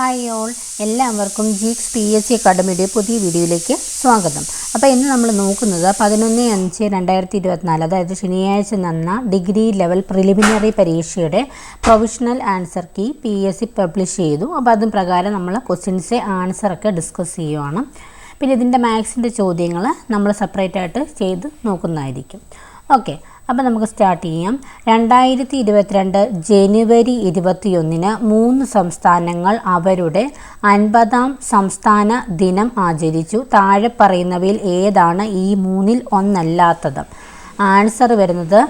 Hi all എല്ലാവർക്കും Geeks P S C അക്കാഡമിയുടെ പുതിയ വീഡിയോയിലേക്ക് സ്വാഗതം. അപ്പോൾ ഇന്ന് നമ്മൾ നോക്കുന്നത് പതിനൊന്ന് അഞ്ച് രണ്ടായിരത്തി ഇരുപത്തിനാല് അതായത് ശനിയാഴ്ച നന്ന ഡിഗ്രി ലെവൽ പ്രിലിമിനറി പരീക്ഷയുടെ provisional answer key P S C publish ചെയ്തു. അപ്പോൾ അതും പ്രകാരം നമ്മൾ ക്വസ്റ്റ്യൻസ് ആൻസറൊക്കെ ഡിസ്കസ് ചെയ്യുവാണ്. പിന്നെ ഇതിന്റെ മാത്സിന്റെ ചോദ്യങ്ങൾ നമ്മൾ സെപ്പറേറ്റ് ആയിട്ട് ചെയ്ത് നോക്കുന്നതായിരിക്കും. ഓക്കെ അപ്പോൾ നമുക്ക് സ്റ്റാർട്ട് ചെയ്യാം. രണ്ടായിരത്തി ഇരുപത്തിരണ്ട് ജനുവരി ഇരുപത്തിയൊന്നിന് മൂന്ന് സംസ്ഥാനങ്ങൾ അവരുടെ അൻപതാം സംസ്ഥാന ദിനം ആചരിച്ചു. താഴെ പറയുന്നവയിൽ ഏതാണ്? ഈ മൂന്നിൽ ഒന്നല്ലാത്തത്. ആൻസർ വരുന്നത്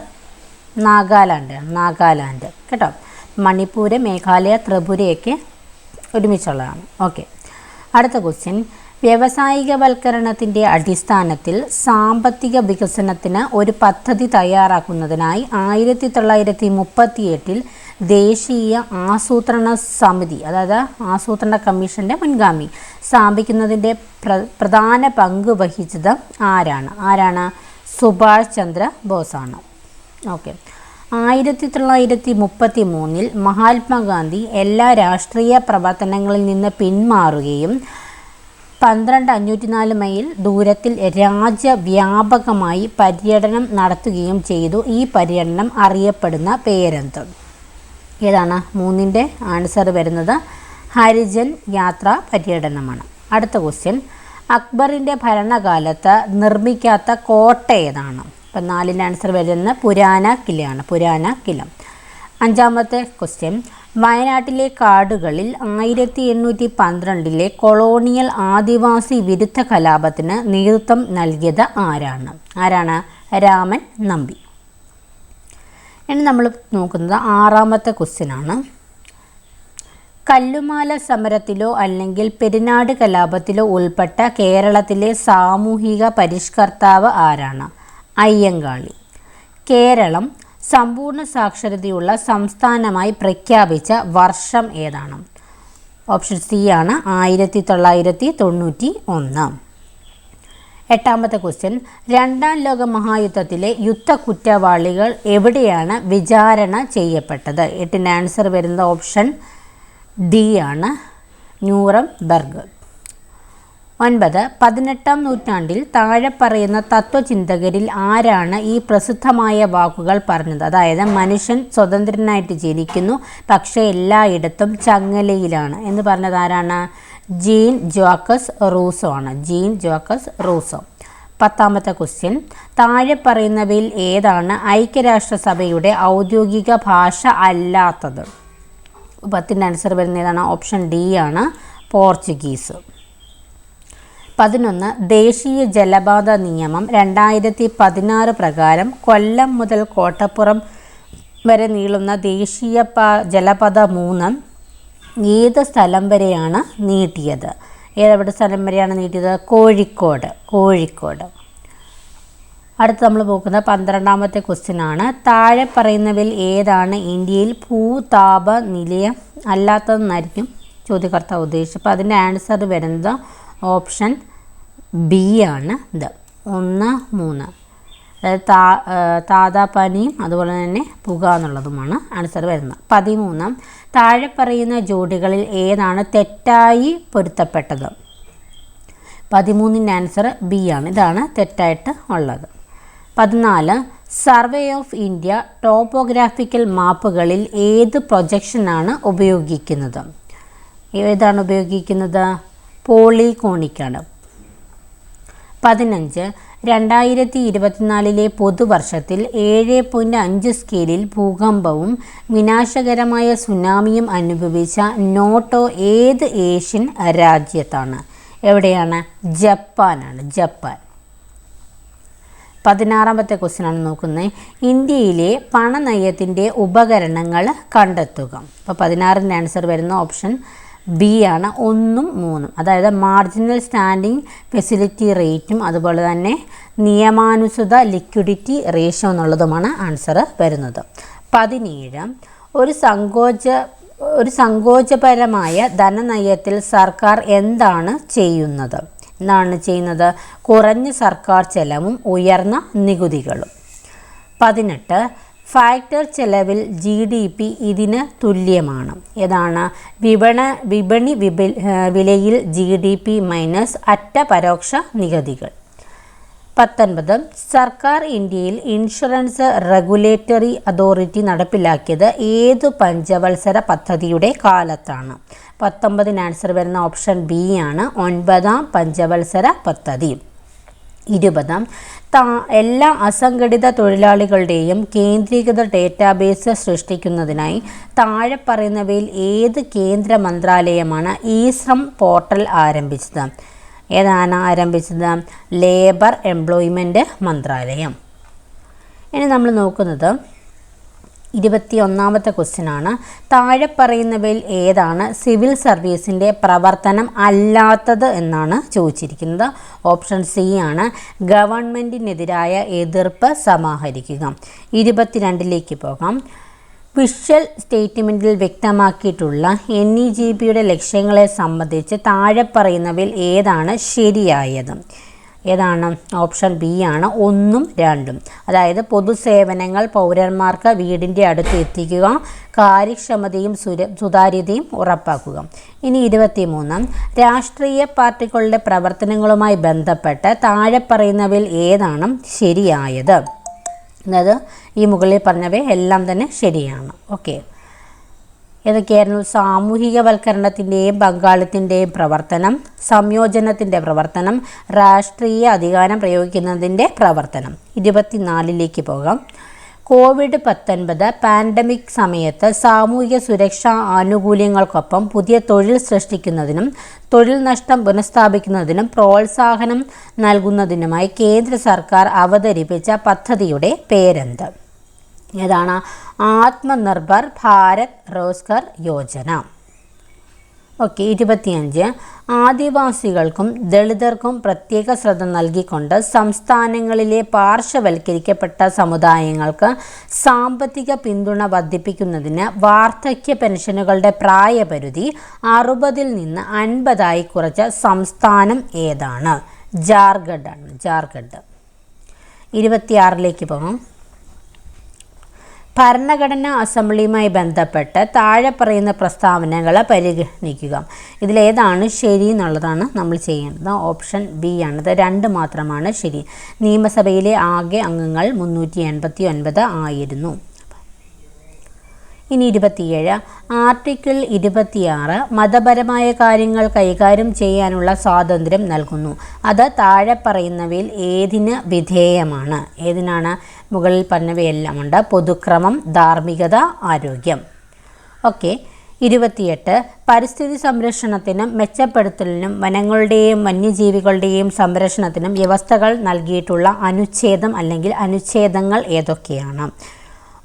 നാഗാലാൻഡ് നാഗാലാൻഡ്. കേട്ടോ? മണിപ്പൂർ മേഘാലയ ത്രിപുരയൊക്കെ ഒരുമിച്ചുള്ളതാണ്. ഓക്കെ അടുത്ത ക്വസ്റ്റ്യൻ വ്യാവസായികവൽക്കരണത്തിന്റെ അടിസ്ഥാനത്തിൽ സാമ്പത്തിക വികസനത്തിന് ഒരു പദ്ധതി തയ്യാറാക്കുന്നതിനായി ആയിരത്തി തൊള്ളായിരത്തി മുപ്പത്തി എട്ടിൽ ദേശീയ ആസൂത്രണ സമിതി അതായത് ആസൂത്രണ കമ്മീഷന്റെ മുൻഗാമി സ്ഥാപിക്കുന്നതിന്റെ പ്ര പ്രധാന പങ്ക് വഹിച്ചത് ആരാണ്? ആരാണ്? സുഭാഷ് ചന്ദ്ര ബോസാണ്. ഓക്കെ. ആയിരത്തി തൊള്ളായിരത്തി മുപ്പത്തി മൂന്നിൽ മഹാത്മാഗാന്ധി എല്ലാ രാഷ്ട്രീയ പ്രവർത്തനങ്ങളിൽ നിന്ന് പിന്മാറുകയും പന്ത്രണ്ട് അഞ്ഞൂറ്റിനാല് മൈൽ ദൂരത്തിൽ രാജ്യവ്യാപകമായി പര്യടനം നടത്തുകയും ചെയ്തു. ഈ പര്യടനം അറിയപ്പെടുന്ന പേരെന്ത്? ഏതാണ്? മൂന്നിന്റെ ആൻസർ വരുന്നത് ഹരിജൻ യാത്രാ പര്യടനമാണ്. അടുത്ത ക്വസ്റ്റ്യൻ. അക്ബറിന്റെ ഭരണകാലത്ത് നിർമ്മിക്കാത്ത കോട്ട ഏതാണ്? ഇപ്പം നാലിന്റെ ആൻസർ വരുന്നത് പുരാന കിലയാണ്. പുരാന കില. അഞ്ചാമത്തെ ക്വസ്റ്റ്യൻ. വയനാട്ടിലെ കാടുകളിൽ ആയിരത്തി എണ്ണൂറ്റി പന്ത്രണ്ടിലെ കൊളോണിയൽ ആദിവാസി വിരുദ്ധ കലാപത്തിന് നേതൃത്വം നൽകിയത് ആരാണ്? ആരാണ്? രാമൻ നമ്പി. ഇനി നമ്മൾ നോക്കുന്നത് ആറാമത്തെ ക്വസ്റ്റ്യൻ ആണ്. കല്ലുമാല സമരത്തിലോ അല്ലെങ്കിൽ പെരുന്നാട് കലാപത്തിലോ ഉൾപ്പെട്ട കേരളത്തിലെ സാമൂഹിക പരിഷ്കർത്താവ് ആരാണ്? അയ്യങ്കാളി. കേരളം സമ്പൂർണ സാക്ഷരതയുള്ള സംസ്ഥാനമായി പ്രഖ്യാപിച്ച വർഷം ഏതാണ്? ഓപ്ഷൻ സി ആണ് ആയിരത്തി തൊള്ളായിരത്തി തൊണ്ണൂറ്റി ഒന്ന് എട്ടാമത്തെ ക്വസ്റ്റ്യൻ രണ്ടാം ലോക മഹായുദ്ധത്തിലെ യുദ്ധ കുറ്റവാളികൾ എവിടെയാണ് വിചാരണ ചെയ്യപ്പെട്ടത്? എട്ടിന്റെ ആൻസർ വരുന്ന ഓപ്ഷൻ ഡി ആണ്. ന്യൂറംബർഗ്. ഒൻപത് പതിനെട്ടാം നൂറ്റാണ്ടിൽ താഴെ പറയുന്ന തത്വചിന്തകരിൽ ആരാണ് ഈ പ്രസിദ്ധമായ വാക്കുകൾ പറഞ്ഞത്? അതായത് മനുഷ്യൻ സ്വതന്ത്രനായിട്ട് ജനിക്കുന്നു പക്ഷേ എല്ലായിടത്തും ചങ്ങലയിലാണ്. എന്ന് പറഞ്ഞത് ആരാണ്? ജീൻ ജോക്കസ് റൂസോ ആണ്. Jean Jacques Rousseau. പത്താമത്തെ ക്വസ്റ്റ്യൻ താഴെ പറയുന്നവയിൽ ഏതാണ് ഐക്യരാഷ്ട്രസഭയുടെ ഔദ്യോഗിക ഭാഷ അല്ലാത്തത്? പത്തിന്റെ ആൻസർ വരുന്ന ഏതാണ്? ഓപ്ഷൻ ഡി ആണ്. പോർച്ചുഗീസ്. പതിനൊന്ന് ദേശീയ ജലപാത നിയമം രണ്ടായിരത്തി പതിനാറ് പ്രകാരം കൊല്ലം മുതൽ കോട്ടപ്പുറം വരെ നീളുന്ന ദേശീയ പാ ജലപാത മൂന്ന് ഏത് സ്ഥലം വരെയാണ് നീട്ടിയത്? ഏതെവിടെ സ്ഥലം വരെയാണ് നീട്ടിയത്? കോഴിക്കോട് കോഴിക്കോട്. അടുത്ത് നമ്മൾ പോകുന്ന പന്ത്രണ്ടാമത്തെ ക്വസ്റ്റ്യൻ ആണ്. താഴെ പറയുന്നവയിൽ ഏതാണ് ഇന്ത്യയിൽ ഭൂതാപ നിലയം അല്ലാത്തതെന്നായിരിക്കും ചോദ്യകർത്താവ് ഉദ്ദേശിച്ചത്. അപ്പോൾ അതിന്റെ ആൻസർ വരുന്നത് ഓപ്ഷൻ ബി ആണ് ഇത് ഒന്ന് മൂന്ന്. അതായത് താ താതാപ്പനിയും അതുപോലെ തന്നെ പുക എന്നുള്ളതുമാണ് ആൻസർ വരുന്നത്. പതിമൂന്ന്. താഴെ പറയുന്ന ജോഡികളിൽ ഏതാണ് തെറ്റായി പൊരുത്തപ്പെട്ടത്? പതിമൂന്നിന്റെ ആൻസർ ബി ആണ്. ഇതാണ് തെറ്റായിട്ട് ഉള്ളത്. പതിനാല്. സർവേ ഓഫ് ഇന്ത്യ ടോപ്പോഗ്രാഫിക്കൽ മാപ്പുകളിൽ ഏത് പ്രൊജക്ഷനാണ് ഉപയോഗിക്കുന്നത്? ഏതാണ് ഉപയോഗിക്കുന്നത്? പോളികോണിക്കാണ് പതിനഞ്ച് രണ്ടായിരത്തി ഇരുപത്തിനാലിലെ പൊതുവർഷത്തിൽ ഏഴ് പോയിന്റ് അഞ്ച് സ്കെയിലിൽ ഭൂകമ്പവും വിനാശകരമായ സുനാമിയും അനുഭവിച്ച നോട്ടോ ഏത് ഏഷ്യൻ രാജ്യത്താണ്? എവിടെയാണ്? ജപ്പാനാണ്. ജപ്പാൻ. പതിനാറാമത്തെ ക്വസ്റ്റ്യനാണ് നോക്കുന്നത്. ഇന്ത്യയിലെ പണനയത്തിന്റെ ഉപകരണങ്ങൾ കണ്ടെത്തുക. അപ്പോൾ പതിനാറിന്റെ ആൻസർ വരുന്ന ഓപ്ഷൻ ബി ആണ്. ഒന്നും മൂന്നും. അതായത് മാർജിനൽ സ്റ്റാൻഡിങ് ഫെസിലിറ്റി റേറ്റും അതുപോലെ തന്നെ നിയമാനുസൃത ലിക്വിഡിറ്റി റേഷ്യോ എന്നുള്ളതുമാണ് ആൻസർ വരുന്നത്. പതിനേഴ്. ഒരു സങ്കോച ഒരു സങ്കോചപരമായ ധനനയത്തിൽ സർക്കാർ എന്താണ് ചെയ്യുന്നത്? എന്താണ് ചെയ്യുന്നത്? കുറഞ്ഞ സർക്കാർ ചെലവും ഉയർന്ന നികുതികളും. പതിനെട്ട്. ഫാക്ടർ ചെലവിൽ ജി ഡി പി ഇതിന് തുല്യമാണ്. ഏതാണ്? വിപണ വിപണി വിപ വിലയിൽ ജി ഡി പി മൈനസ് അറ്റ പരോക്ഷ നികുതികൾ. പത്തൊൻപത് സർക്കാർ ഇന്ത്യയിൽ ഇൻഷുറൻസ് റെഗുലേറ്ററി അതോറിറ്റി നടപ്പിലാക്കിയത് ഏതു പഞ്ചവത്സര പദ്ധതിയുടെ കാലത്താണ്? പത്തൊമ്പതിന് ആൻസർ വരുന്ന ഓപ്ഷൻ ബി ആണ് ഒൻപതാം പഞ്ചവത്സര പദ്ധതി. ഇരുപത്. എല്ലാ അസംഘടിത തൊഴിലാളികളുടെയും കേന്ദ്രീകൃത ഡേറ്റാബേസ് സൃഷ്ടിക്കുന്നതിനായി താഴെ പറയുന്നവയിൽ ഏത് കേന്ദ്ര മന്ത്രാലയമാണ് ഈ ശ്രം പോർട്ടൽ ആരംഭിച്ചത്? ഏതാണ് ആരംഭിച്ചത്? ലേബർ എംപ്ലോയ്മെന്റ് മന്ത്രാലയം. ഇനി നമ്മൾ നോക്കുന്നത് ഇരുപത്തി ഒന്നാമത്തെ ക്വസ്റ്റ്യനാണ്. താഴെ പറയുന്നവയിൽ ഏതാണ് സിവിൽ സർവീസിന്റെ പ്രവർത്തനം അല്ലാത്തത് എന്നാണ് ചോദിച്ചിരിക്കുന്നത്. ഓപ്ഷൻ സി ആണ് ഗവൺമെന്റിനെതിരായ എതിർപ്പ് സമാഹരിക്കുക. ഇരുപത്തിരണ്ടിലേക്ക് പോകാം. വിഷ്വൽ സ്റ്റേറ്റ്മെന്റിൽ വ്യക്തമാക്കിയിട്ടുള്ള എൻ ഇ ജി പിയുടെ ലക്ഷ്യങ്ങളെ സംബന്ധിച്ച് താഴെ പറയുന്നവയിൽ ഏതാണ് ശരിയായത്? ഏതാണ്? ഓപ്ഷൻ ബി ആണ്. ഒന്നും രണ്ടും. അതായത് പൊതുസേവനങ്ങൾ പൗരന്മാർക്ക് വീടിന്റെ അടുത്ത് എത്തിക്കുക കാര്യക്ഷമതയും സുര സുതാര്യതയും ഉറപ്പാക്കുക. ഇനി ഇരുപത്തി മൂന്ന് രാഷ്ട്രീയ പാർട്ടികളുടെ പ്രവർത്തനങ്ങളുമായി ബന്ധപ്പെട്ട് താഴെ പറയുന്നവയിൽ ഏതാണ് ശരിയായത്? അതായത് ഈ മുകളിൽ പറഞ്ഞവ എല്ലാം തന്നെ ശരിയാണ്. ഓക്കെ. ഏതൊക്കെയായിരുന്നു സാമൂഹികവൽക്കരണത്തിന്റെയും പങ്കാളിത്തിന്റെയും പ്രവർത്തനം സംയോജനത്തിന്റെ പ്രവർത്തനം രാഷ്ട്രീയ അധികാരം പ്രയോഗിക്കുന്നതിന്റെ പ്രവർത്തനം. ഇരുപത്തിനാലിലേക്ക് പോകാം. കോവിഡ് പത്തൊൻപത് പാൻഡമിക് സമയത്ത് സാമൂഹിക സുരക്ഷാ ആനുകൂല്യങ്ങൾക്കൊപ്പം പുതിയ തൊഴിൽ സൃഷ്ടിക്കുന്നതിനും തൊഴിൽ നഷ്ടം പുനഃസ്ഥാപിക്കുന്നതിനും പ്രോത്സാഹനം നൽകുന്നതിനുമായി കേന്ദ്ര സർക്കാർ അവതരിപ്പിച്ച പദ്ധതിയുടെ പേരെന്ത്? ഏതാണ്? ആത്മനിർഭർ ഭാരത് റോസ്കർ യോജന. ഓക്കെ ഇരുപത്തിയഞ്ച്. ആദിവാസികൾക്കും ദളിതർക്കും പ്രത്യേക ശ്രദ്ധ നൽകിക്കൊണ്ട് സംസ്ഥാനങ്ങളിലെ പാർശ്വവൽക്കരിക്കപ്പെട്ട സമുദായങ്ങൾക്ക് സാമ്പത്തിക പിന്തുണ വർദ്ധിപ്പിക്കുന്നതിന് വാർദ്ധക്യ പെൻഷനുകളുടെ പ്രായപരിധി അറുപതിൽ നിന്ന് അൻപതായി കുറച്ച സംസ്ഥാനം ഏതാണ്? ജാർഖണ്ഡാണ് ജാർഖണ്ഡ്. ഇരുപത്തിയാറിലേക്ക് പോകാം. ഭരണഘടനാ അസംബ്ലിയുമായി ബന്ധപ്പെട്ട് താഴെ പറയുന്ന പ്രസ്താവനകളെ പരിഗണിക്കുക. ഇതിലേതാണ് ശരി എന്നുള്ളതാണ് നമ്മൾ ചെയ്യേണ്ടത്. ഓപ്ഷൻ ബി ആണ്. ഇത് രണ്ട് മാത്രമാണ് ശരി. നിയമസഭയിലെ ആകെ അംഗങ്ങൾ മുന്നൂറ്റി എൺപത്തി ഒൻപത് ആയിരുന്നു. ഇനി ഇരുപത്തിയേഴ്. ആർട്ടിക്കിൾ ഇരുപത്തിയാറ് മതപരമായ കാര്യങ്ങൾ കൈകാര്യം ചെയ്യാനുള്ള സ്വാതന്ത്ര്യം നൽകുന്നു. അത് താഴെ പറയുന്നവയിൽ ഏതിന് വിധേയമാണ്? ഏതിനാണ്? മുകളിൽ പറഞ്ഞവയെല്ലാം ഉണ്ട്. പൊതുക്രമം ധാർമ്മികത ആരോഗ്യം. ഓക്കെ. ഇരുപത്തിയെട്ട്. പരിസ്ഥിതി സംരക്ഷണത്തിനും മെച്ചപ്പെടുത്തലിനും വനങ്ങളുടെയും വന്യജീവികളുടെയും സംരക്ഷണത്തിനും വ്യവസ്ഥകൾ നൽകിയിട്ടുള്ള അനുച്ഛേദം അല്ലെങ്കിൽ അനുച്ഛേദങ്ങൾ ഏതൊക്കെയാണ്?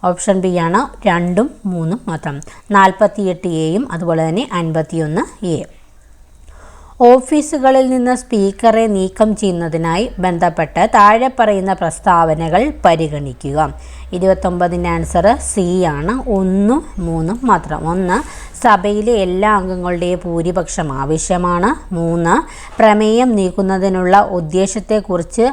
ഓപ്ഷൻ ബി ആണ് രണ്ടും മൂന്നും മാത്രം. നാൽപ്പത്തിയെട്ട് എയും അതുപോലെ തന്നെ അൻപത്തിയൊന്ന് എ ഓഫീസുകളിൽ നിന്ന് സ്പീക്കറെ നീക്കം ചെയ്യുന്നതിനായി ബന്ധപ്പെട്ട് താഴെ പറയുന്ന പ്രസ്താവനകൾ പരിഗണിക്കുക. ഇരുപത്തൊമ്പതിന്റെ ആൻസർ സി ആണ്. ഒന്നും മൂന്നും മാത്രം. ഒന്ന് സഭയിലെ എല്ലാ അംഗങ്ങളുടെയും ഭൂരിപക്ഷം ആവശ്യമാണ്. മൂന്ന് പ്രമേയം നീക്കുന്നതിനുള്ള ഉദ്ദേശത്തെക്കുറിച്ച്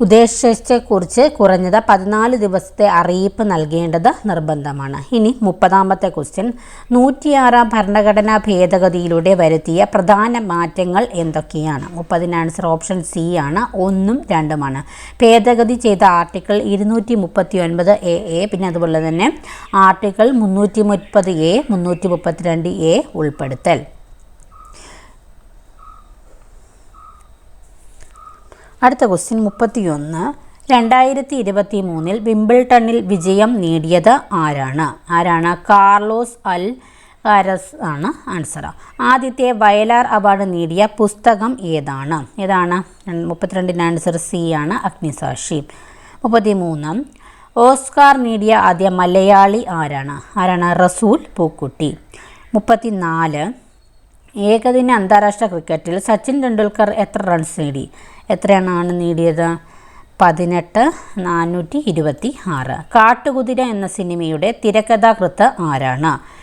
ഉദ്ദേശത്തെക്കുറിച്ച് കുറഞ്ഞത് പതിനാല് ദിവസത്തെ അറിയിപ്പ് നൽകേണ്ടത് നിർബന്ധമാണ്. ഇനി മുപ്പതാമത്തെ ക്വസ്റ്റ്യൻ നൂറ്റിയാറാം ഭരണഘടനാ ഭേദഗതിയിലൂടെ വരുത്തിയ പ്രധാന മാറ്റങ്ങൾ എന്തൊക്കെയാണ്? മുപ്പതിന് ആൻസർ ഓപ്ഷൻ സി ആണ് ഒന്നും രണ്ടുമാണ്. ഭേദഗതി ചെയ്ത ആർട്ടിക്കിൾ ഇരുന്നൂറ്റി മുപ്പത്തി ഒൻപത് എ എ പിന്നെ അതുപോലെ തന്നെ ആർട്ടിക്കിൾ മുന്നൂറ്റി മുപ്പത് എ മുന്നൂറ്റി മുപ്പത്തിരണ്ട് എ ഉൾപ്പെടുത്തൽ. അടുത്ത ക്വസ്റ്റ്യൻ മുപ്പത്തിയൊന്ന്. രണ്ടായിരത്തി ഇരുപത്തി മൂന്നിൽ വിംബിൾട്ടണിൽ വിജയം നേടിയത് ആരാണ്? ആരാണ്? കാർലോസ് അൽ കാരസ് ആണ് ആൻസർ ആദ്യത്തെ വയലാർ അവാർഡ് നേടിയ പുസ്തകം ഏതാണ്? ഏതാണ്? മുപ്പത്തിരണ്ടിന്റെ ആൻസർ സി ആണ് അഗ്നിസാക്ഷി. മുപ്പത്തി മൂന്ന് ഓസ്കാർ നേടിയ ആദ്യ മലയാളി ആരാണ്? ആരാണ്? റസൂൽ പൂക്കുട്ടി. മുപ്പത്തിനാല്. ഏകദിന അന്താരാഷ്ട്ര ക്രിക്കറ്റിൽ സച്ചിൻ ടെണ്ടുൽക്കർ എത്ര റൺസ് നേടി? എത്രയാണ് നേടിയത്? പതിനെട്ട് നാനൂറ്റി ഇരുപത്തി ആറ്. കാട്ടുകുതിര എന്ന സിനിമയുടെ തിരക്കഥാകൃത്ത് ആരാണ്?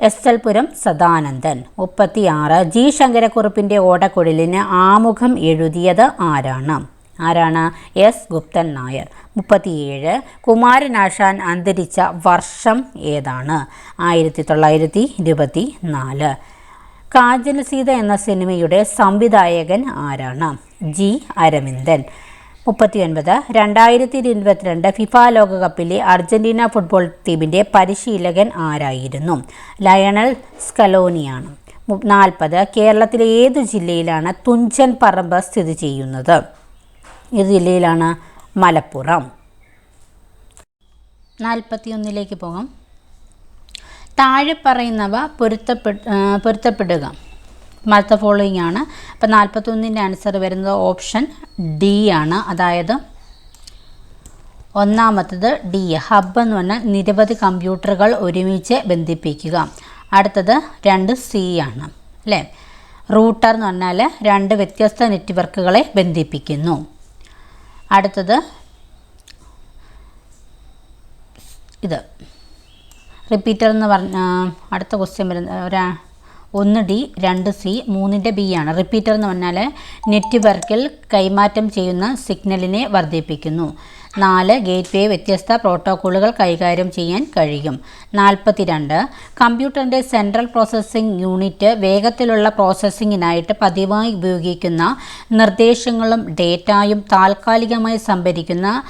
S L Puram Sadanandan. മുപ്പത്തി ആറ് ജി. ശങ്കരക്കുറുപ്പിന്റെ ഓടക്കുഴലിന് ആമുഖം എഴുതിയത് ആരാണ്? ആരാണ്? എസ്. ഗുപ്തൻ നായർ. മുപ്പത്തിയേഴ്. കുമാരനാശാൻ അന്തരിച്ച വർഷം ഏതാണ്? ആയിരത്തി തൊള്ളായിരത്തി ഇരുപത്തി നാല് കാജൽ സീത എന്ന സിനിമയുടെ സംവിധായകൻ ആരാണ്? ജി. അരവിന്ദൻ. മുപ്പത്തിയൊൻപത്. രണ്ടായിരത്തി ഇരുപത്തിരണ്ട് ഫിഫ ലോകകപ്പിലെ അർജന്റീന ഫുട്ബോൾ ടീമിന്റെ പരിശീലകൻ ആരായിരുന്നു? ലയണൽ സ്കലോണിയാണ്. നാൽപ്പത്. കേരളത്തിലെ ഏത് ജില്ലയിലാണ് തുഞ്ചൻ പറമ്പ് സ്ഥിതി ചെയ്യുന്നത്? ഏത് ജില്ലയിലാണ്? മലപ്പുറം. നാൽപ്പത്തിയൊന്നിലേക്ക് പോകാം. താഴെ പറയുന്നവ പൊരുത്തപ്പെട്ട് പൊരുത്തപ്പെടുക. മറുത്ത ഫോളോയിങ് ആണ്. അപ്പം നാൽപ്പത്തൊന്നിന്റെ ആൻസർ വരുന്നത് ഓപ്ഷൻ ഡി ആണ്. അതായത് ഒന്നാമത്തത് ഡി ഹബ് എന്ന് പറഞ്ഞാൽ നിരവധി കമ്പ്യൂട്ടറുകൾ ഒരുമിച്ച് ബന്ധിപ്പിക്കുക. അടുത്തത് രണ്ട് സി ആണ്. അല്ലേ? റൂട്ടർ എന്ന് പറഞ്ഞാൽ രണ്ട് വ്യത്യസ്ത നെറ്റ്വർക്കുകളെ ബന്ധിപ്പിക്കുന്നു. അടുത്തത് ഇത്. റിപ്പീറ്റർ എന്ന് പറഞ്ഞ അടുത്ത ക്വസ്റ്റ്യൻ വരുന്ന ഒരാ ഒന്ന് ഡി രണ്ട് സി മൂന്നിന്റെ ബി ആണ്. റിപ്പീറ്റർ എന്ന് പറഞ്ഞാൽ നെറ്റ്വർക്കിൽ കൈമാറ്റം ചെയ്യുന്ന സിഗ്നലിനെ വർദ്ധിപ്പിക്കുന്നു. നാല് ഗേറ്റ് വേ വ്യത്യസ്ത പ്രോട്ടോക്കോളുകൾ കൈകാര്യം ചെയ്യാൻ കഴിയും. നാൽപ്പത്തിരണ്ട് കമ്പ്യൂട്ടറിന്റെ സെൻട്രൽ പ്രോസസ്സിംഗ് യൂണിറ്റ് വേഗത്തിലുള്ള പ്രോസസ്സിങ്ങിനായിട്ട് പതിവായി ഉപയോഗിക്കുന്ന നിർദ്ദേശങ്ങളും ഡേറ്റായും താൽക്കാലികമായി സംഭരിക്കുന്ന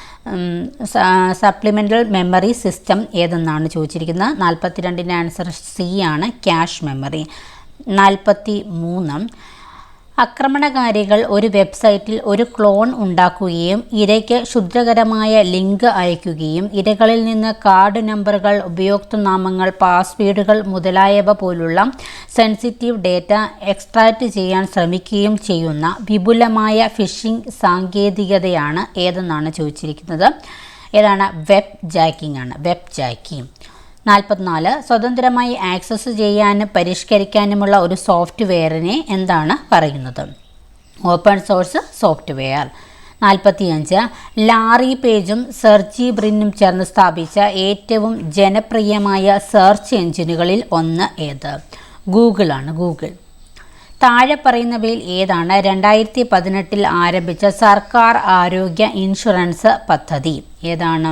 സപ്ലിമെന്റൽ മെമ്മറി സിസ്റ്റം ഏതെന്നാണ് ചോദിച്ചിരിക്കുന്നത്. നാൽപ്പത്തിരണ്ടിന്റെ ആൻസർ സി ആണ് ക്യാഷ് മെമ്മറി. നാൽപ്പത്തി മൂന്ന് ആക്രമണകാരികൾ ഒരു വെബ്സൈറ്റിൽ ഒരു ക്ലോൺ ഉണ്ടാക്കുകയും ഇരയ്ക്ക് ക്ഷുദ്രകരമായ ലിങ്ക് അയയ്ക്കുകയും ഇരകളിൽ നിന്ന് കാർഡ് നമ്പറുകൾ ഉപയോക്തൃനാമങ്ങൾ പാസ്വേഡുകൾ മുതലായവ പോലുള്ള സെൻസിറ്റീവ് ഡേറ്റ എക്സ്ട്രാക്റ്റ് ചെയ്യാൻ ശ്രമിക്കുകയും ചെയ്യുന്ന വിപുലമായ ഫിഷിംഗ് സാങ്കേതികതയാണ് ഏതെന്നാണ് ചോദിച്ചിരിക്കുന്നത്. ഏതാണ്? വെബ് ജാക്കിംഗ് ആണ്. Web jacking. നാൽപ്പത്തിനാല് സ്വതന്ത്രമായി ആക്സസ് ചെയ്യാനും പരിഷ്കരിക്കാനുമുള്ള ഒരു സോഫ്റ്റ്വെയറിനെ എന്താണ് പറയുന്നത്? Open source software. നാൽപ്പത്തിയഞ്ച് ലാറി പേജും സെർജി ബ്രിന്നും ചേർന്ന് സ്ഥാപിച്ച ഏറ്റവും ജനപ്രിയമായ സെർച്ച് എഞ്ചിനുകളിൽ ഒന്ന് ഏത്? ഗൂഗിളാണ് ഗൂഗിൾ. താഴെ പറയുന്നവയിൽ ഏതാണ് രണ്ടായിരത്തി പതിനെട്ടിൽ ആരംഭിച്ച സർക്കാർ ആരോഗ്യ ഇൻഷുറൻസ് പദ്ധതി? ഏതാണ്?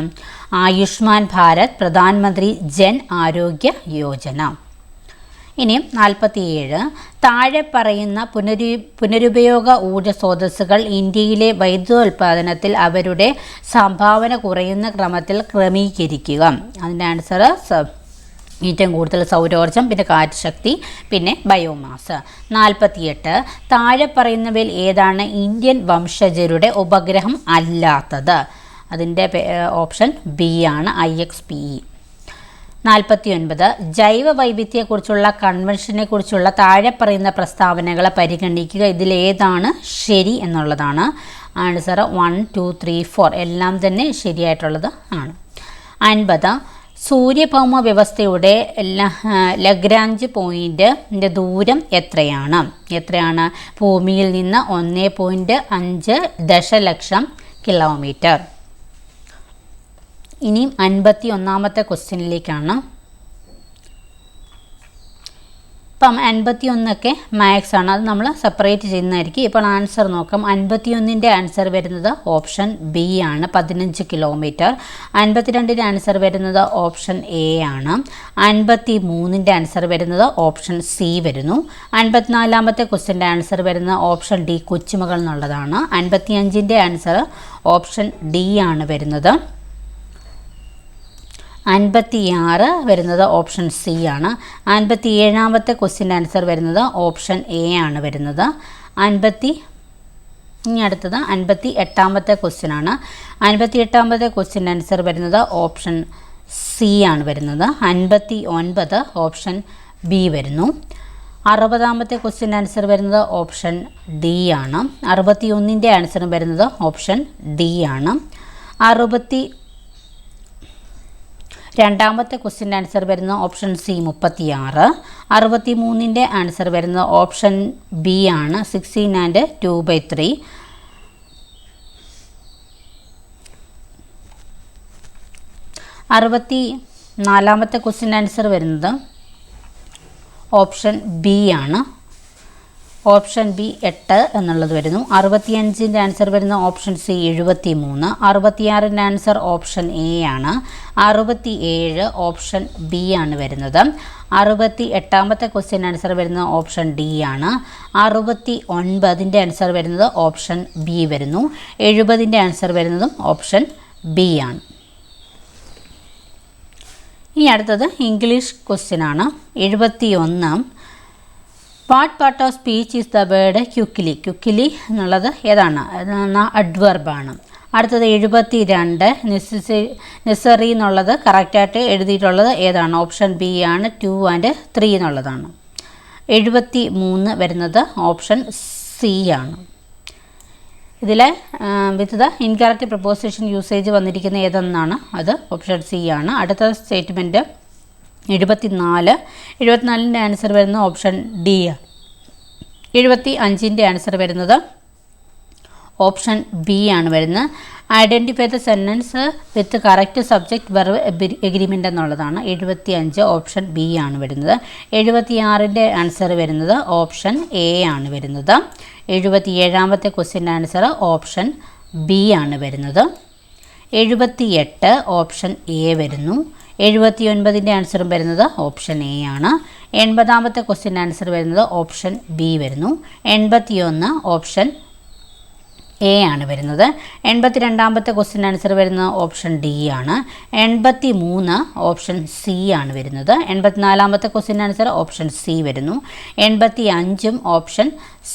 ആയുഷ്മാൻ ഭാരത് പ്രധാനമന്ത്രി ജൻ ആരോഗ്യ യോജന. ഇനിയും നാൽപ്പത്തിയേഴ് താഴെ പറയുന്ന പുനരു പുനരുപയോഗ ഊർജ സ്രോതസ്സുകൾ ഇന്ത്യയിലെ വൈദ്യുതോൽപാദനത്തിൽ അവരുടെ സംഭാവന കുറയുന്ന ക്രമത്തിൽ ക്രമീകരിക്കുക. അതിന്റെ ആൻസർ ഏറ്റവും കൂടുതൽ സൗരോർജം പിന്നെ കാറ്റ് ശക്തി പിന്നെ ബയോമാസ്. നാൽപ്പത്തിയെട്ട് താഴെ പറയുന്നവയിൽ ഏതാണ് ഇന്ത്യൻ വംശജരുടെ ഉപഗ്രഹം അല്ലാത്തത്? അതിന്റെ ഓപ്ഷൻ ബി ആണ് ഐ എക്സ് പി ഇ. നാൽപ്പത്തി ഒൻപത് ജൈവ വൈവിധ്യത്തെക്കുറിച്ചുള്ള കൺവെൻഷനെ കുറിച്ചുള്ള താഴെ പറയുന്ന പ്രസ്താവനകളെ പരിഗണിക്കുക. ഇതിലേതാണ് ശരി എന്നുള്ളതാണ്. Answer one two three four. എല്ലാം തന്നെ ശരിയായിട്ടുള്ളത് ആണ്. അൻപത് സൂര്യഭൗമ വ്യവസ്ഥയുടെ ലഗ്രാഞ്ച് പോയിന്റിന്റെ ദൂരം എത്രയാണ്? എത്രയാണ്? ഭൂമിയിൽ നിന്ന് ഒന്ന് പോയിന്റ് അഞ്ച് ദശലക്ഷം കിലോമീറ്റർ. ഇനി അൻപത്തി ഒന്നാമത്തെ ക്വസ്റ്റ്യനിലേക്കാണ്. ഇപ്പം അൻപത്തി ഒന്നൊക്കെ മാത്സ് ആണ്. അത് നമ്മൾ സെപ്പറേറ്റ് ചെയ്യുന്നതായിരിക്കും. ഇപ്പോൾ ആൻസർ നോക്കാം. അൻപത്തി ഒന്നിന്റെ ആൻസർ വരുന്നത് ഓപ്ഷൻ ബി ആണ്. പതിനഞ്ച് കിലോമീറ്റർ അൻപത്തിരണ്ടിന്റെ ആൻസർ വരുന്നത് ഓപ്ഷൻ എ ആണ്. അൻപത്തി മൂന്നിന്റെ ആൻസർ വരുന്നത് ഓപ്ഷൻ സി വരുന്നു. അൻപത്തിനാലാമത്തെ ക്വസ്റ്റ്യന്റെ ആൻസർ വരുന്നത് ഓപ്ഷൻ ഡി കൊച്ചുമകൾ എന്നുള്ളതാണ്. അൻപത്തി അഞ്ചിന്റെ ആൻസർ ഓപ്ഷൻ ഡി ആണ് വരുന്നത്. അൻപത്തിയാറ് വരുന്നത് ഓപ്ഷൻ സി ആണ്. അൻപത്തി ഏഴാമത്തെ ക്വസ്റ്റ്യൻ ആൻസർ വരുന്നത് ഓപ്ഷൻ എ ആണ് വരുന്നത്. അൻപത്തി ഇനി അടുത്തത് അൻപത്തി എട്ടാമത്തെ ക്വസ്റ്റ്യൻ ആണ്. അൻപത്തി എട്ടാമത്തെ ക്വസ്റ്റ്യൻ ആൻസർ വരുന്നത് ഓപ്ഷൻ സി ആണ് വരുന്നത്. അൻപത്തി ഒൻപത് ഓപ്ഷൻ ബി വരുന്നു. അറുപതാമത്തെ ക്വസ്റ്റ്യൻ ആൻസർ വരുന്നത് ഓപ്ഷൻ ഡി ആണ്. അറുപത്തി ഒന്നിന്റെ ആൻസറും വരുന്നത് ഓപ്ഷൻ ഡി ആണ്. അറുപത്തി രണ്ടാമത്തെ ക്വസ്റ്റ്യൻ ആൻസർ വരുന്ന ഓപ്ഷൻ സി മുപ്പത്തിയാറ്. അറുപത്തി മൂന്നിന്റെ ആൻസർ വരുന്ന ഓപ്ഷൻ ബി ആണ് sixteen and two by three അറുപത്തി നാലാമത്തെ ക്വസ്റ്റ്യൻ ആൻസർ വരുന്നത് ഓപ്ഷൻ ബി ആണ്. ഓപ്ഷൻ ബി എട്ട് എന്നുള്ളത് വരുന്നു. അറുപത്തിയഞ്ചിന്റെ ആൻസർ വരുന്ന ഓപ്ഷൻ സി എഴുപത്തി മൂന്ന് അറുപത്തിയാറിന്റെ ആൻസർ ഓപ്ഷൻ എ ആണ്. അറുപത്തി ഏഴ് ഓപ്ഷൻ ബി ആണ് വരുന്നത്. അറുപത്തി എട്ടാമത്തെ ക്വസ്റ്റ്യൻ ആൻസർ വരുന്ന ഓപ്ഷൻ ഡി ആണ്. അറുപത്തി ഒൻപതിന്റെ ആൻസർ വരുന്നത് ഓപ്ഷൻ ബി വരുന്നു. എഴുപതിന്റെ ആൻസർ വരുന്നതും ഓപ്ഷൻ ബി ആണ്. ഇനി അടുത്തത് ഇംഗ്ലീഷ് ക്വസ്റ്റ്യൻ ആണ്. എഴുപത്തി ഒന്ന് part part of speech is the word quickly quickly എന്നുള്ളത് ഏതാണ്? അഡ്വർബാണ് അടുത്തത് എഴുപത്തി രണ്ട് നെസറി എന്നുള്ളത് കറക്റ്റായിട്ട് എഴുതിയിട്ടുള്ളത് ഏതാണ്? ഓപ്ഷൻ ബി ആണ് ടു ആൻഡ് ത്രീ എന്നുള്ളതാണ്. എഴുപത്തി മൂന്ന് വരുന്നത് ഓപ്ഷൻ സി ആണ്. ഇതിലെ with the incorrect preposition usage വന്നിരിക്കുന്ന ഏതെന്നാണ്? അത് ഓപ്ഷൻ സി ആണ്. അടുത്ത സ്റ്റേറ്റ്മെന്റ് എഴുപത്തിനാല്. എഴുപത്തിനാലിന്റെ ആൻസർ വരുന്നത് ഓപ്ഷൻ ഡി ആണ് എഴുപത്തി അഞ്ചിന്റെ ആൻസർ വരുന്നത് ഓപ്ഷൻ ബി ആണ് വരുന്നത്. Identify the sentence with correct subject verb agreement എന്നുള്ളതാണ്. എഴുപത്തി അഞ്ച് ഓപ്ഷൻ ബി ആണ് വരുന്നത്. എഴുപത്തിയാറിന്റെ ആൻസർ വരുന്നത് ഓപ്ഷൻ എ ആണ് വരുന്നത്. എഴുപത്തി ഏഴാമത്തെ ക്വസ്റ്റ്യന്റെ ആൻസർ ഓപ്ഷൻ ബി ആണ് വരുന്നത്. എഴുപത്തി എട്ട് ഓപ്ഷൻ എ വരുന്നു. എഴുപത്തി ഒൻപതിന്റെ ആൻസറും വരുന്നത് ഓപ്ഷൻ എ ആണ്. എൺപതാമത്തെ ക്വസ്റ്റ്യൻ ആൻസർ വരുന്നത് ഓപ്ഷൻ ബി വരുന്നു. എൺപത്തിയൊന്ന് ഓപ്ഷൻ എ ആണ് വരുന്നത്. എൺപത്തി രണ്ടാമത്തെ ക്വസ്റ്റ്യൻ ആൻസർ വരുന്ന ഓപ്ഷൻ ഡി ആണ്. എൺപത്തി മൂന്ന് ഓപ്ഷൻ സി ആണ് വരുന്നത്. എൺപത്തിനാലാമത്തെ ക്വസ്റ്റ്യൻ ആൻസർ ഓപ്ഷൻ സി വരുന്നു. എൺപത്തി അഞ്ചും ഓപ്ഷൻ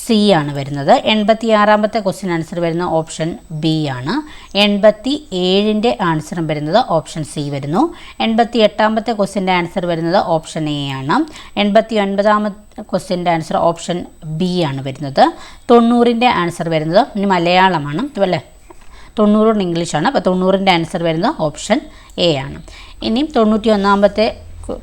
സി ആണ് വരുന്നത്. എൺപത്തി ആറാമത്തെ ക്വസ്റ്റ്യൻ ആൻസർ വരുന്ന ഓപ്ഷൻ ബി ആണ്. എൺപത്തി ഏഴിന്റെ ആൻസറും വരുന്നത് ഓപ്ഷൻ സി വരുന്നു. എൺപത്തി എട്ടാമത്തെ ക്വസ്റ്റ്യന്റെ ആൻസർ വരുന്നത് ഓപ്ഷൻ എ ആണ്. എൺപത്തി ഒൻപതാമത്തെ ക്വസ്റ്റ്യന്റെ ആൻസർ ഓപ്ഷൻ ബി ആണ് വരുന്നത്. തൊണ്ണൂറിന്റെ ആൻസർ വരുന്നത്. ഇനി മലയാളമാണ്. അല്ലേ തൊണ്ണൂറ് ഇംഗ്ലീഷാണ്. അപ്പോൾ തൊണ്ണൂറിന്റെ ആൻസർ വരുന്നത് ഓപ്ഷൻ എ ആണ്. ഇനിയും തൊണ്ണൂറ്റി ഒന്നാമത്തെ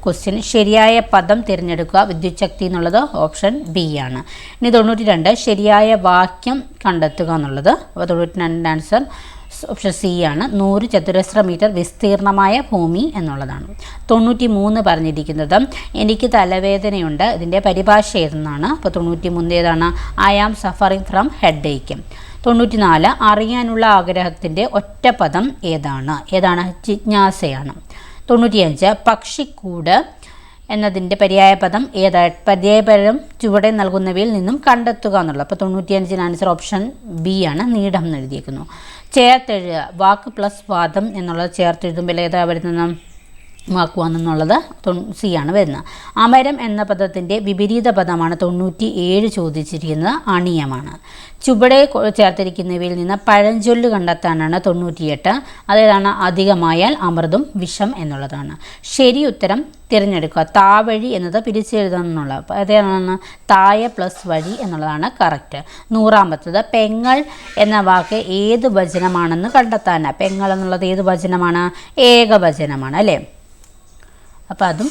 ക്വസ്റ്റ്യൻ ശരിയായ പദം തിരഞ്ഞെടുക്കുക വിദ്യുച്ഛക്തി എന്നുള്ളത് ഓപ്ഷൻ ബി ആണ്. ഇനി തൊണ്ണൂറ്റി രണ്ട് ശരിയായ വാക്യം കണ്ടെത്തുക എന്നുള്ളത്. അപ്പോൾ തൊണ്ണൂറ്റി രണ്ട് ആൻസർ ഓപ്ഷൻ സി ആണ്. നൂറ് ചതുരശ്ര മീറ്റർ വിസ്തീർണമായ ഭൂമി എന്നുള്ളതാണ്. തൊണ്ണൂറ്റി മൂന്ന് പറഞ്ഞിരിക്കുന്നത് എനിക്ക് തലവേദനയുണ്ട് ഇതിന്റെ പരിഭാഷ ഏതെന്നാണ്? അപ്പോൾ തൊണ്ണൂറ്റി മൂന്ന് ഏതാണ്? I am suffering from head ഏക്കും തൊണ്ണൂറ്റി നാല് അറിയാനുള്ള ആഗ്രഹത്തിന്റെ ഒറ്റപ്പദം ഏതാണ്? ഏതാണ്? ജിജ്ഞാസയാണ്. തൊണ്ണൂറ്റിയഞ്ച് പക്ഷിക്കൂട് എന്നതിന്റെ പര്യായ പദം ഏതാ? പര്യായപരം ചുവടെ നൽകുന്നവയിൽ നിന്നും കണ്ടെത്തുക എന്നുള്ളത്. അപ്പോൾ തൊണ്ണൂറ്റിയഞ്ചിന് ആൻസർ ഓപ്ഷൻ ബി ആണ്. നീടം എന്ന് എഴുതിയിരിക്കുന്നു ചേർത്തെഴുതുക. വാക്ക് പ്ലസ് വാദം എന്നുള്ളത് ചേർത്തെഴുതുമ്പോൾ ഏതാ വരുന്നത്? വാക്കുവാണെന്നുള്ളത് സി ആണ് വരുന്നത്. അമരം എന്ന പദത്തിന്റെ വിപരീത പദമാണ് തൊണ്ണൂറ്റി ഏഴ് ചോദിച്ചിരിക്കുന്നത് അണിയമാണ്. ചുവടെ ചേർത്തിരിക്കുന്നവയിൽ നിന്ന് പഴഞ്ചൊല്ല് കണ്ടെത്താനാണ് തൊണ്ണൂറ്റിയെട്ട്. അതേതാണ് അധികമായാൽ അമൃതും വിഷം എന്നുള്ളതാണ്. ശരി ഉത്തരം തിരഞ്ഞെടുക്കുക. താവഴി എന്നത് പിരിച്ചെഴുതുക അപ്പോൾ അതേതാണ് തായ പ്ലസ് വഴി എന്നുള്ളതാണ് കറക്റ്റ് നൂറാമത്തത് പെങ്ങൾ എന്ന വാക്ക് ഏത് വചനമാണെന്ന് കണ്ടെത്താനാണ് പെങ്ങൾ എന്നുള്ളത് ഏത് വചനമാണ്? ഏകവചനമാണ് അല്ലേ? അപ്പോൾ അതും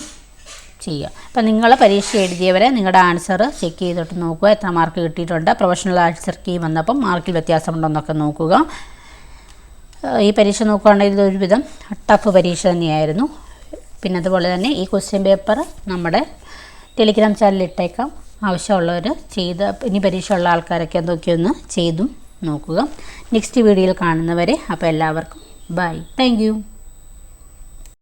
ചെയ്യുക. അപ്പം നിങ്ങൾ പരീക്ഷ എഴുതിയവരെ നിങ്ങളുടെ ആൻസർ ചെക്ക് ചെയ്തിട്ട് നോക്കുക. എത്ര മാർക്ക് കിട്ടിയിട്ടുണ്ട്. പ്രൊഫഷണൽ ആൻസർ കീ വന്നപ്പം മാർക്കിൽ വ്യത്യാസമുണ്ടോയെന്നൊക്കെ നോക്കുക. ഈ പരീക്ഷ നോക്കുകയാണെങ്കിൽ ഇതൊരുവിധം ടഫ് പരീക്ഷ തന്നെയായിരുന്നു. പിന്നെ അതുപോലെ തന്നെ ഈ ക്വസ്റ്റ്യൻ പേപ്പർ നമ്മുടെ ടെലിഗ്രാം ചാനലിൽ ഇട്ടേക്കാം. ആവശ്യമുള്ളവർ ചെയ്ത് ഇനി പരീക്ഷ ഉള്ള ആൾക്കാരൊക്കെ എന്തൊക്കെ ഒന്ന് ചെയ്തും നോക്കുക. നെക്സ്റ്റ് വീഡിയോയിൽ കാണുന്നവരെ അപ്പോൾ എല്ലാവർക്കും ബൈ താങ്ക്